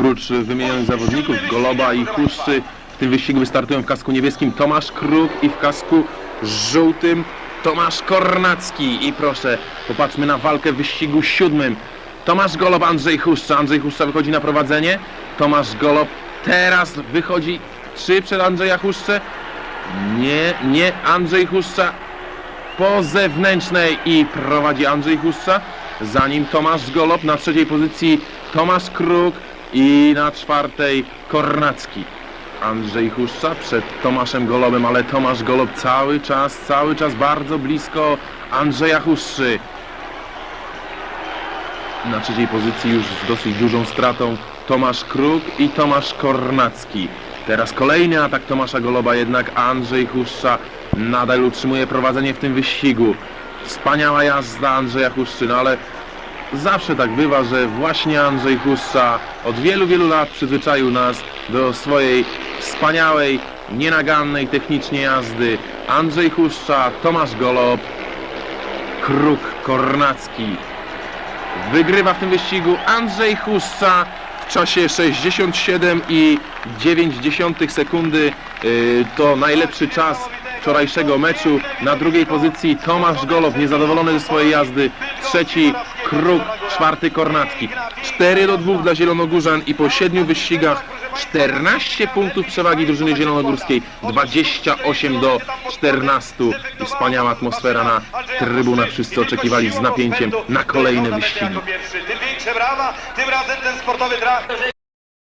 Oprócz wymienionych zawodników Goloba i Huszczy w tym wyścigu wystartują w kasku niebieskim Tomasz Kruk i w kasku żółtym Tomasz Kornacki. I proszę, popatrzmy na walkę w wyścigu siódmym. Tomasz Golob, Andrzej Huszcza. Andrzej Huszcza wychodzi na prowadzenie. Tomasz Golob teraz wychodzi czy przed Andrzeja Huszczę? Nie, nie, Andrzej Huszcza po zewnętrznej i prowadzi Andrzej Huszcza. Za nim Tomasz Golob, na trzeciej pozycji Tomasz Kruk i na czwartej Kornacki. Andrzej Huszcza przed Tomaszem Golobem, ale Tomasz Golob cały czas, cały czas bardzo blisko Andrzeja Huszczy. Na trzeciej pozycji już z dosyć dużą stratą Tomasz Kruk i Tomasz Kornacki. Teraz kolejny atak Tomasza Goloba, jednak Andrzej Huszcza nadal utrzymuje prowadzenie w tym wyścigu. Wspaniała jazda Andrzeja Huszczy, no ale zawsze tak bywa, że właśnie Andrzej Huszcza od wielu, wielu lat przyzwyczaił nas do swojej wspaniałej, nienagannej technicznie jazdy. Andrzej Huszcza, Tomasz Golob, Kruk Kornacki. Wygrywa w tym wyścigu Andrzej Huszcza w czasie 67,9 sekundy. Yy, To najlepszy czas wczorajszego meczu. Na drugiej pozycji Tomasz Golow, niezadowolony ze swojej jazdy. Trzeci Kruk, czwarty Kornacki. 4 do 2 dla Zielonogórzan i po 7 wyścigach 14 punktów przewagi drużyny zielonogórskiej. 28 do 14. I wspaniała atmosfera na trybunach. Wszyscy oczekiwali z napięciem na kolejne wyścigi.